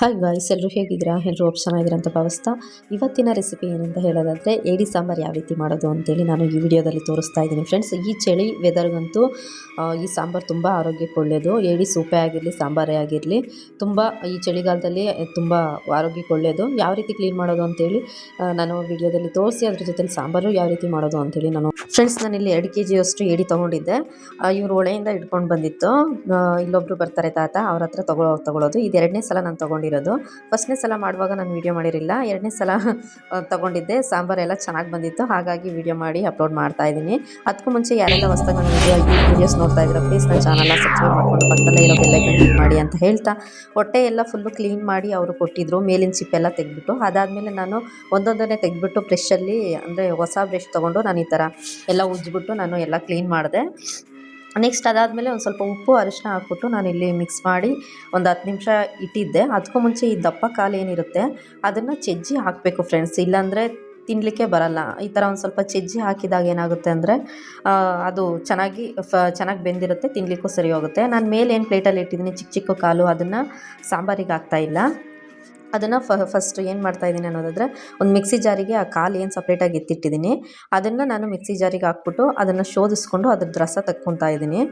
Hi guys ಎಲ್ಲರೂ ಹೇಗಿದ್ದೀರಾ? ಎಲ್ಲರೂ ಚೆನ್ನಾಗಿದ್ದೀರಾ ಅಂತ ಭಾವಿಸ್ತಾ, ಇವತ್ತಿನ ರೆಸಿಪಿ ಏನಂತ ಹೇಳೋದಾದರೆ ಏಡಿ ಸಾಂಬಾರು ಯಾವ ರೀತಿ ಮಾಡೋದು ಅಂತೇಳಿ ನಾನು ಈ ವಿಡಿಯೋದಲ್ಲಿ ತೋರಿಸ್ತಾ ಇದ್ದೀನಿ. ಫ್ರೆಂಡ್ಸ್ ಈ ಚಳಿ ವೆದರ್ಗಂತೂ ಈ ಸಾಂಬಾರು ತುಂಬ ಆರೋಗ್ಯಕ್ಕೆ ಒಳ್ಳೆಯದು ಏಡಿ ಸೂಪೆ ಆಗಿರಲಿ, ಸಾಂಬಾರೇ ಆಗಿರಲಿ, ತುಂಬ, ಈ ಚಳಿಗಾಲದಲ್ಲಿ ತುಂಬ ಆರೋಗ್ಯಕ್ಕೆ ಒಳ್ಳೆಯದು ಯಾವ ರೀತಿ ಕ್ಲೀನ್ ಮಾಡೋದು ಅಂತೇಳಿ ನಾನು ವಿಡಿಯೋದಲ್ಲಿ ತೋರಿಸಿ, ಅದ್ರ ಜೊತೆಲಿ ಸಾಂಬಾರು ಯಾವ ರೀತಿ ಮಾಡೋದು ಅಂತೇಳಿ ನಾನು ಫ್ರೆಂಡ್ಸ್ ನಾನಿಲ್ಲಿ ಎರಡು ಕೆ ಜಿಯಷ್ಟು ಏಡಿ ತೊಗೊಂಡಿದ್ದೆ ಇವರು ಒಳೆಯಿಂದ ಇಟ್ಕೊಂಡು ಬಂದಿತ್ತು. ಇಲ್ಲೊಬ್ಬರು ಬರ್ತಾರೆ ತಾತ, ಅವ್ರ ಹತ್ರ ತೊಗೊಳೋ, ತೊಗೊಳೋದು. ಇದು ಎರಡನೇ ಸಲ ನಾನು ತೊಗೊಂಡಿರೋದು. ಫಸ್ಟ್ನೇ ಸಲ ಮಾಡುವಾಗ ನಾನು ವೀಡಿಯೋ ಮಾಡಿರಲಿಲ್ಲ. ಎರಡನೇ ಸಲ ತಗೊಂಡಿದ್ದೆ. ಸಾಂಬಾರೆಲ್ಲ ಚೆನ್ನಾಗಿ ಬಂದಿತ್ತು. ಹಾಗಾಗಿ ವೀಡಿಯೋ ಮಾಡಿ ಅಪ್ಲೋಡ್ ಮಾಡ್ತಾ ಇದ್ದೀನಿ. ಅದಕ್ಕೂ ಮುಂಚೆ ಯಾರೆಲ್ಲ ಹೊಸ್ದಾಗಿ ವೀಡಿಯೋ ವಿಡಿಯೋ ವೀಡಿಯೋಸ್ ನೋಡ್ತಾ ಇದ್ದೀರಾ ಪ್ಲೀಸ್ ನನ್ನ ಚಾನಲ್ನ ಸಬ್ಸ್ಕ್ರೈಬ್ ಮಾಡ್ಕೊಂಡು ಪಕ್ಕದಲ್ಲೇ ಇರೋ ಬೆಲ್ಲೈಕನ್ ಕ್ಲಿಕ್ ಮಾಡಿ ಅಂತ ಹೇಳ್ತಾ, ಹೊಟ್ಟೆ ಎಲ್ಲ ಫುಲ್ಲು ಕ್ಲೀನ್ ಮಾಡಿ ಅವರು ಕೊಟ್ಟಿದ್ರು. ಮೇಲಿನ ಚಿಪ್ಪೆಲ್ಲ ತೆಗೆದ್ಬಿಟ್ಟು. ಅದಾದಮೇಲೆ ನಾನು ಒಂದೊಂದನ್ನೇ ತೆಗೆದ್ಬಿಟ್ಟು ಬ್ರಷಲ್ಲಿ ಅಂದರೆ ಹೊಸ ಬ್ರಷ್ ತೊಗೊಂಡು ನಾನು ಈ ಥರ ಎಲ್ಲ ಉಜ್ಜಿಬಿಟ್ಟು ನಾನು ಎಲ್ಲ ಕ್ಲೀನ್ ಮಾಡಿದೆ. ನೆಕ್ಸ್ಟ್ ಅದಾದಮೇಲೆ ಒಂದು ಸ್ವಲ್ಪ ಉಪ್ಪು ಅರಿಶಿನ ಹಾಕ್ಬಿಟ್ಟು ಇಲ್ಲಿ ಮಿಕ್ಸ್ ಮಾಡಿ ಒಂದು ಹತ್ತು ನಿಮಿಷ ಇಟ್ಟಿದ್ದೆ. ಅದಕ್ಕೂ ಮುಂಚೆ ಈ ದಪ್ಪ ಕಾಲು ಏನಿರುತ್ತೆ ಅದನ್ನು ಚೆಜ್ಜಿ ಹಾಕಬೇಕು ಫ್ರೆಂಡ್ಸ್ ಇಲ್ಲಾಂದರೆ ತಿನ್ನಲಿಕ್ಕೆ ಬರಲ್ಲ. ಈ ಥರ ಒಂದು ಸ್ವಲ್ಪ ಚೆಜ್ಜಿ ಹಾಕಿದಾಗ ಏನಾಗುತ್ತೆ ಅಂದರೆ ಅದು ಚೆನ್ನಾಗಿ ಫ, ಚೆನ್ನಾಗಿ ಬೆಂದಿರುತ್ತೆ ತಿನ್ನಲಿಕ್ಕೂ ಸರಿ ಹೋಗುತ್ತೆ. ನಾನು ಮೇಲೆ ಏನು ಪ್ಲೇಟಲ್ಲಿ ಇಟ್ಟಿದ್ದೀನಿ ಚಿಕ್ಕ ಚಿಕ್ಕ ಕಾಲು ಅದನ್ನು ಸಾಂಬಾರಿಗೆ ಹಾಕ್ತಾಯಿಲ್ಲ ಅದನ್ನು ಫ ಫಸ್ಟ್ ಏನು ಮಾಡ್ತಾಯಿದ್ದೀನಿ ಅನ್ನೋದಾದರೆ, ಒಂದು ಮಿಕ್ಸಿ ಜಾರಿಗೆ ಆ ಕಾಲು ಏನು ಸಪ್ರೇಟಾಗಿ ಎತ್ತಿಟ್ಟಿದ್ದೀನಿ, ಅದನ್ನು ನಾನು ಮಿಕ್ಸಿ ಜಾರಿಗೆ ಹಾಕ್ಬಿಟ್ಟು ಅದನ್ನು ಶೋಧಿಸ್ಕೊಂಡು ಅದ್ರದ್ದು ರಸ ತಕ್ಕೊತಾ ಇದ್ದೀನಿ.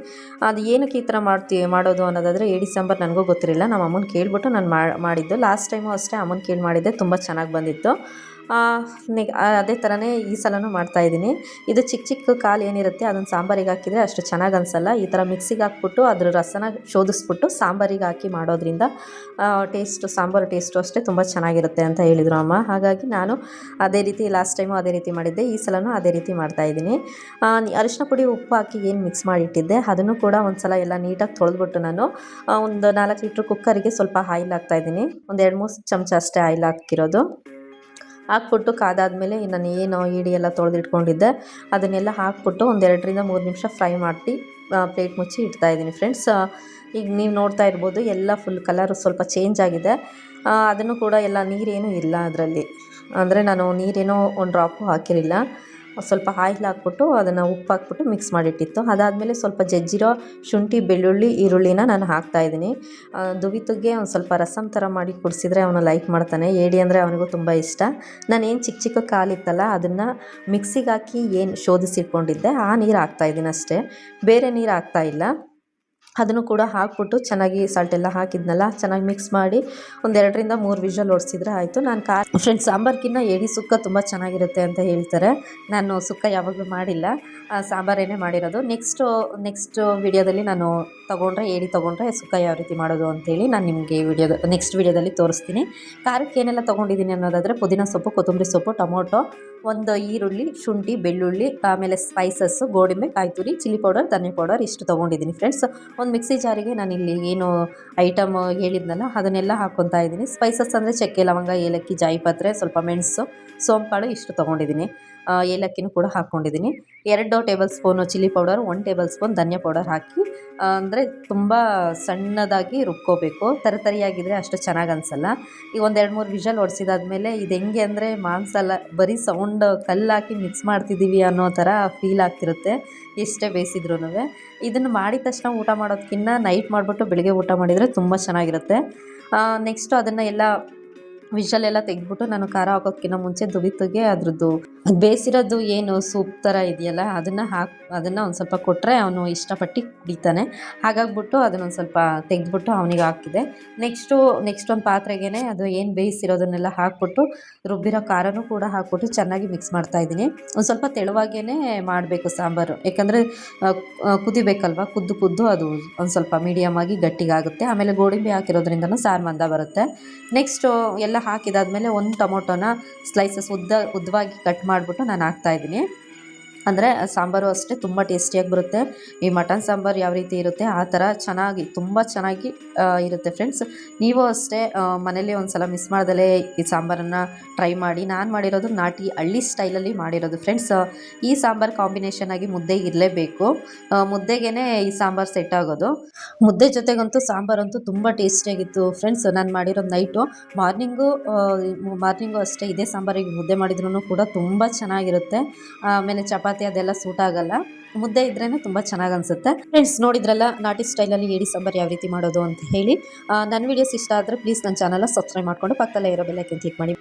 ಅದು ಏನಕ್ಕೆ ಈ ಥರ ಮಾಡ್ತಿ, ಮಾಡೋದು ಅನ್ನೋದಾದರೆ ಏಡಿ ಸಾಂಬಾರು ನನಗೂ ಗೊತ್ತಿರಲಿಲ್ಲ ನಮ್ಮ ಅಮ್ಮನ ಕೇಳಿಬಿಟ್ಟು ನಾನು ಮಾಡಿದ್ದು. ಲಾಸ್ಟ್ ಟೈಮು ಅಷ್ಟೇ ಅಮ್ಮನ ಕೇಳಿ ಮಾಡಿದ್ದೆ, ತುಂಬ ಚೆನ್ನಾಗಿ ಬಂದಿತ್ತು. ಅದೇ ಥರನೇ ಈ ಸಲನೂ ಮಾಡ್ತಾಯಿದ್ದೀನಿ ಇದು ಚಿಕ್ಕ ಚಿಕ್ಕ ಕಾಲು ಏನಿರುತ್ತೆ, ಅದನ್ನು ಸಾಂಬಾರಿಗೆ ಹಾಕಿದರೆ ಅಷ್ಟು ಚೆನ್ನಾಗಿ ಅನಿಸಲ್ಲ. ಈ ಥರ ಮಿಕ್ಸಿಗೆ ಹಾಕ್ಬಿಟ್ಟು ಅದ್ರ ರಸನ ಶೋಧಿಸ್ಬಿಟ್ಟು ಸಾಂಬಾರಿಗೆ ಹಾಕಿ ಮಾಡೋದ್ರಿಂದ ಟೇಸ್ಟು, ಸಾಂಬಾರು ಟೇಸ್ಟು ಅಷ್ಟೇ ತುಂಬ ಚೆನ್ನಾಗಿರುತ್ತೆ ಅಂತ ಹೇಳಿದರು ಅಮ್ಮ. ಹಾಗಾಗಿ ನಾನು ಅದೇ ರೀತಿ ಲಾಸ್ಟ್ ಟೈಮು ಅದೇ ರೀತಿ ಮಾಡಿದ್ದೆ, ಈ ಸಲನೂ ಅದೇ ರೀತಿ ಮಾಡ್ತಾಯಿದ್ದೀನಿ ಅರಿಶಿನ ಪುಡಿ ಉಪ್ಪು ಹಾಕಿ ಏನು ಮಿಕ್ಸ್ ಮಾಡಿಟ್ಟಿದ್ದೆ, ಅದನ್ನು ಕೂಡ ಒಂದು ಸಲ ಎಲ್ಲ ನೀಟಾಗಿ ತೊಳೆದ್ಬಿಟ್ಟು ನಾನು ಒಂದು ನಾಲ್ಕು ಲೀಟ್ರ್ ಕುಕ್ಕರಿಗೆ ಸ್ವಲ್ಪ ಆಯಿಲ್ ಹಾಕ್ತಾಯಿದ್ದೀನಿ ಒಂದು ಎರಡು ಮೂರು ಚಮಚ ಅಷ್ಟೇ ಆಯಿಲ್ ಹಾಕಿರೋದು ಹಾಕ್ಬಿಟ್ಟು ಕಾದಾದಮೇಲೆ ನಾನು ಏನು ಈಡಿ ಎಲ್ಲ ತೊಳೆದಿಟ್ಕೊಂಡಿದ್ದೆ. ಅದನ್ನೆಲ್ಲ ಹಾಕ್ಬಿಟ್ಟು ಒಂದು ಎರಡರಿಂದ ಮೂರು ನಿಮಿಷ ಫ್ರೈ ಮಾಡಿ ಪ್ಲೇಟ್ ಮುಚ್ಚಿ ಇಡ್ತಾ ಇದ್ದೀನಿ ಫ್ರೆಂಡ್ಸ್ ಈಗ ನೀವು ನೋಡ್ತಾ ಇರ್ಬೋದು ಎಲ್ಲ ಫುಲ್ ಕಲರು ಸ್ವಲ್ಪ ಚೇಂಜ್ ಆಗಿದೆ. ಅದನ್ನು ಕೂಡ ಎಲ್ಲ ನೀರೇನೂ ಇಲ್ಲ ಅದರಲ್ಲಿ. ಅಂದರೆ ನಾನು ನೀರೇನೋ ಒಂದು ಡ್ರಾಪು ಹಾಕಿರಲಿಲ್ಲ. ಸ್ವಲ್ಪ ಆಯಿಲ್ ಹಾಕ್ಬಿಟ್ಟು ಅದನ್ನು ಉಪ್ಪು ಹಾಕ್ಬಿಟ್ಟು ಮಿಕ್ಸ್ ಮಾಡಿಟ್ಟಿತ್ತು. ಅದಾದಮೇಲೆ ಸ್ವಲ್ಪ ಜಜ್ಜಿರೋ ಶುಂಠಿ, ಬೆಳ್ಳುಳ್ಳಿ, ಈರುಳ್ಳಿನ ನಾನು ಹಾಕ್ತಾಯಿದ್ದೀನಿ ದುವಿತುಗೆ ಒಂದು ಸ್ವಲ್ಪ ರಸಮ್ ಥರ ಮಾಡಿ ಕುಡಿಸಿದ್ರೆ ಅವನು ಲೈಕ್ ಮಾಡ್ತಾನೆ. ಏಡಿ ಅಂದರೆ ಅವನಿಗೂ ತುಂಬ ಇಷ್ಟ. ನಾನು ಏನು ಚಿಕ್ಕ ಚಿಕ್ಕ ಕಾಲಿತ್ತಲ್ಲ, ಅದನ್ನು ಮಿಕ್ಸಿಗೆ ಹಾಕಿ ಏನು ಶೋಧಿಸಿಟ್ಕೊಂಡಿದ್ದೆ, ಆ ನೀರು ಹಾಕ್ತಾಯಿದ್ದೀನಿ ಅಷ್ಟೇ. ಬೇರೆ ನೀರು ಹಾಕ್ತಾಯಿಲ್ಲ ಅದನ್ನು ಕೂಡ ಹಾಕ್ಬಿಟ್ಟು ಚೆನ್ನಾಗಿ ಸಾಲ್ಟ್ ಎಲ್ಲ ಹಾಕಿದ್ನಲ್ಲ, ಚೆನ್ನಾಗಿ ಮಿಕ್ಸ್ ಮಾಡಿ ಒಂದೆರಡರಿಂದ ಮೂರು ವಿಷಲ್ ಓಡಿಸಿದ್ರೆ ಆಯಿತು. ನಾನು ಕಾ ಫ್ರೆಂಡ್ಸ್ ಸಾಂಬಾರ್ಕಿನ್ನ ಏಡಿ ಸುಕ್ಕ ತುಂಬ ಚೆನ್ನಾಗಿರುತ್ತೆ ಅಂತ ಹೇಳ್ತಾರೆ. ನಾನು ಸುಕ್ಕ ಯಾವಾಗಲೂ ಮಾಡಿಲ್ಲ. ಸಾಂಬಾರೇನೇ ಮಾಡಿರೋದು. ನೆಕ್ಸ್ಟು ನೆಕ್ಸ್ಟ್ ವಿಡಿಯೋದಲ್ಲಿ ನಾನು ತೊಗೊಂಡ್ರೆ ಏಡಿ ತೊಗೊಂಡ್ರೆ ಸುಕ್ಕ ಯಾವ ರೀತಿ ಮಾಡೋದು ಅಂತೇಳಿ ನಾನು ನಿಮಗೆ ವಿಡಿಯೋದ ನೆಕ್ಸ್ಟ್ ವಿಡಿಯೋದಲ್ಲಿ ತೋರಿಸ್ತೀನಿ. ಖಾರಕ್ಕೆ ಏನೆಲ್ಲ ತೊಗೊಂಡಿದ್ದೀನಿ ಅನ್ನೋದಾದರೆ, ಪುದೀನ ಸೊಪ್ಪು, ಕೊತ್ತಂಬರಿ ಸೊಪ್ಪು, ಟೊಮೊಟೊ ಒಂದು ಈರುಳ್ಳಿ, ಶುಂಠಿ, ಬೆಳ್ಳುಳ್ಳಿ, ಆಮೇಲೆ ಸ್ಪೈಸಸ್ಸು ಗೋಡಂಬೆ ಕಾಯಿ ತುರಿ ಚಿಲ್ಲಿ ಪೌಡರ್ ಧನಿಯಾ ಪೌಡರ್ ಇಷ್ಟು ತೊಗೊಂಡಿದ್ದೀನಿ ಫ್ರೆಂಡ್ಸ್ ಒಂದು ಮಿಕ್ಸಿ ಜಾರಿಗೆ ನಾನು ಇಲ್ಲಿ ಏನು ಐಟಮ್ ಹೇಳಿದ್ನಲ್ಲ, ಅದನ್ನೆಲ್ಲ ಹಾಕ್ಕೊತಾ ಇದ್ದೀನಿ. ಸ್ಪೈಸಸ್ ಅಂದರೆ ಚಕ್ಕೆ, ಲವಂಗ, ಏಲಕ್ಕಿ, ಜಾಯಿಪತ್ರೆ, ಸ್ವಲ್ಪ ಮೆಣಸು ಸೋಂಪಾಳು ಇಷ್ಟು ತೊಗೊಂಡಿದ್ದೀನಿ. ಏಲಕ್ಕಿನೂ ಕೂಡ ಹಾಕ್ಕೊಂಡಿದ್ದೀನಿ. ಎರಡು table spoon chilli powder one table spoon ಧನಿಯಾ ಪೌಡರ್ ಹಾಕಿ ಅಂದರೆ ತುಂಬ ಸಣ್ಣದಾಗಿ ರುಬ್ಕೋಬೇಕು. ತರತರಿಯಾಗಿದ್ದರೆ ಅಷ್ಟು ಚೆನ್ನಾಗಿ ಅನಿಸಲ್ಲ. ಈಗ ಒಂದು ಎರಡು ಮೂರು ವಿಷಲ್ ಹೊಡ್ಸಿದಾದ್ಮೇಲೆ ಇದು ಹೆಂಗೆ ಅಂದರೆ ಮಾಂಸ ಎಲ್ಲ ಬರೀ ಸೌಂಡ್ ಕಲ್ಲು ಹಾಕಿ ಮಿಕ್ಸ್ ಮಾಡ್ತಿದ್ದೀವಿ ಅನ್ನೋ ಥರ ಫೀಲ್ ಆಗ್ತಿರುತ್ತೆ. ಎಷ್ಟೇ ಬೇಯಿಸಿದ್ರೂ ಇದನ್ನು ಮಾಡಿದ ತಕ್ಷಣ ಊಟ ಮಾಡೋದಕ್ಕಿಂತ ನೈಟ್ ಮಾಡಿಬಿಟ್ಟು ಬೆಳಗ್ಗೆ ಊಟ ಮಾಡಿದರೆ ತುಂಬ ಚೆನ್ನಾಗಿರುತ್ತೆ. ನೆಕ್ಸ್ಟು ಅದನ್ನು ಎಲ್ಲ ವಿಷಲೆಲ್ಲ ತೆಗೆದ್ಬಿಟ್ಟು ನಾನು ಖಾರ ಹಾಕೋಕ್ಕಿಂತ ಮುಂಚೆ ದುಬಿತ್ತಿಗೆ ಅದ್ರದ್ದು ಬೇಯಿಸಿರೋದು ಏನು ಸೂಪ್ ಥರ ಇದೆಯಲ್ಲ, ಅದನ್ನು ಹಾಕಿ, ಅದನ್ನು ಒಂದು ಸ್ವಲ್ಪ ಕೊಟ್ಟರೆ ಅವನು ಇಷ್ಟಪಟ್ಟು ಕುಡಿತಾನೆ. ಹಾಗಾಗ್ಬಿಟ್ಟು ಅದನ್ನೊಂದು ಸ್ವಲ್ಪ ತೆಗೆದ್ಬಿಟ್ಟು ಅವನಿಗೆ ಹಾಕಿದೆ. ನೆಕ್ಸ್ಟು ನೆಕ್ಸ್ಟ್ ಒಂದು ಪಾತ್ರೆಗೆ ಅದು ಏನು ಬೇಯಿಸಿರೋದನ್ನೆಲ್ಲ ಹಾಕ್ಬಿಟ್ಟು ರುಬ್ಬಿರೋ ಖಾರನೂ ಕೂಡ ಹಾಕ್ಬಿಟ್ಟು ಚೆನ್ನಾಗಿ ಮಿಕ್ಸ್ ಮಾಡ್ತಾ ಇದ್ದೀನಿ. ಒಂದು ಸ್ವಲ್ಪ ತೆಳುವಾಗೇ ಮಾಡಬೇಕು ಸಾಂಬಾರು. ಯಾಕಂದರೆ ಕುದಿಬೇಕಲ್ವ? ಕುದ್ದು ಕುದ್ದು ಅದು ಒಂದು ಸ್ವಲ್ಪ ಮೀಡಿಯಮ್ ಆಗಿ ಗಟ್ಟಿಗಾಗುತ್ತೆ. ಆಮೇಲೆ ಗೋಡಂಬಿ ಹಾಕಿರೋದ್ರಿಂದನೂ ಸಾರು ಮಂದ ಬರುತ್ತೆ. ನೆಕ್ಸ್ಟು ಎಲ್ಲ ಹಾಕಿದಾದ್ಮೇಲೆ ಒಂದು ಟೊಮೊಟೊನ ಸ್ಲೈಸಸ್ ಉದ್ದ ಉದ್ದವಾಗಿ ಕಟ್ ಮಾಡಿಬಿಟ್ಟು ನಾನು ಹಾಕ್ತಾಯಿದ್ದೀನಿ ಅಂದರೆ ಸಾಂಬಾರು ಅಷ್ಟೇ ತುಂಬ ಟೇಸ್ಟಿಯಾಗಿ ಬರುತ್ತೆ. ಈ ಮಟನ್ ಸಾಂಬಾರು ಯಾವ ರೀತಿ ಇರುತ್ತೆ ಆ ಥರ ಚೆನ್ನಾಗಿ, ತುಂಬ ಚೆನ್ನಾಗಿ ಇರುತ್ತೆ ಫ್ರೆಂಡ್ಸ್. ನೀವು ಅಷ್ಟೇ ಮನೇಲಿ ಒಂದು ಸಲ ಮಿಸ್ ಮಾಡ್ದಲೇ ಈ ಸಾಂಬಾರನ್ನು ಟ್ರೈ ಮಾಡಿ. ನಾನು ಮಾಡಿರೋದು ನಾಟಿ ಹಳ್ಳಿ ಸ್ಟೈಲಲ್ಲಿ ಮಾಡಿರೋದು ಫ್ರೆಂಡ್ಸ್. ಈ ಸಾಂಬಾರು ಕಾಂಬಿನೇಷನ್ ಆಗಿ ಮುದ್ದೆ ಇರಲೇಬೇಕು. ಮುದ್ದೆಗೇ ಈ ಸಾಂಬಾರು ಸೆಟ್ ಆಗೋದು. ಮುದ್ದೆ ಜೊತೆಗಂತೂ ಸಾಂಬಾರಂತೂ ತುಂಬ ಟೇಸ್ಟಿಯಾಗಿತ್ತು ಫ್ರೆಂಡ್ಸ್ ನಾನು ಮಾಡಿರೋದು ನೈಟು ಮಾರ್ನಿಂಗು ಮಾರ್ನಿಂಗು ಅಷ್ಟೇ ಇದೇ ಸಾಂಬಾರಿಗೆ ಮುದ್ದೆ ಮಾಡಿದ್ರೂ ಕೂಡ ತುಂಬ ಚೆನ್ನಾಗಿರುತ್ತೆ. ಆಮೇಲೆ ಚಪಾತಿ ಚಪಾತಿ ಅದೆಲ್ಲ ಸೂಟ್ ಆಗಲ್ಲ. ಮುದ್ದೆ ಇದ್ರೇ ತುಂಬಾ ಚೆನ್ನಾಗಿ ಅನ್ಸುತ್ತೆ. ಫ್ರೆಂಡ್ಸ್ ನೋಡಿದ್ರಲ್ಲ, ನಾಟಿ ಸ್ಟೈಲಲ್ಲಿ ಏಡಿ ಸಾಂಬಾರ್ ಯಾವ ರೀತಿ ಮಾಡೋದು ಅಂತ ಹೇಳಿ. ನನ್ನ ವೀಡಿಯೋಸ್ ಇಷ್ಟ ಆದ್ರೆ ಪ್ಲೀಸ್ ನನ್ನ ಚಾನಲ್ ಸಬ್ಸ್ಕ್ರೈಬ್ ಮಾಡ್ಕೊಂಡು ಪಕ್ಕದಲ್ಲೇ ಇರೋ ಬೆಲ್ಲಕ್ಕೆ ಕ್ಲಿಕ್ ಮಾಡಿ.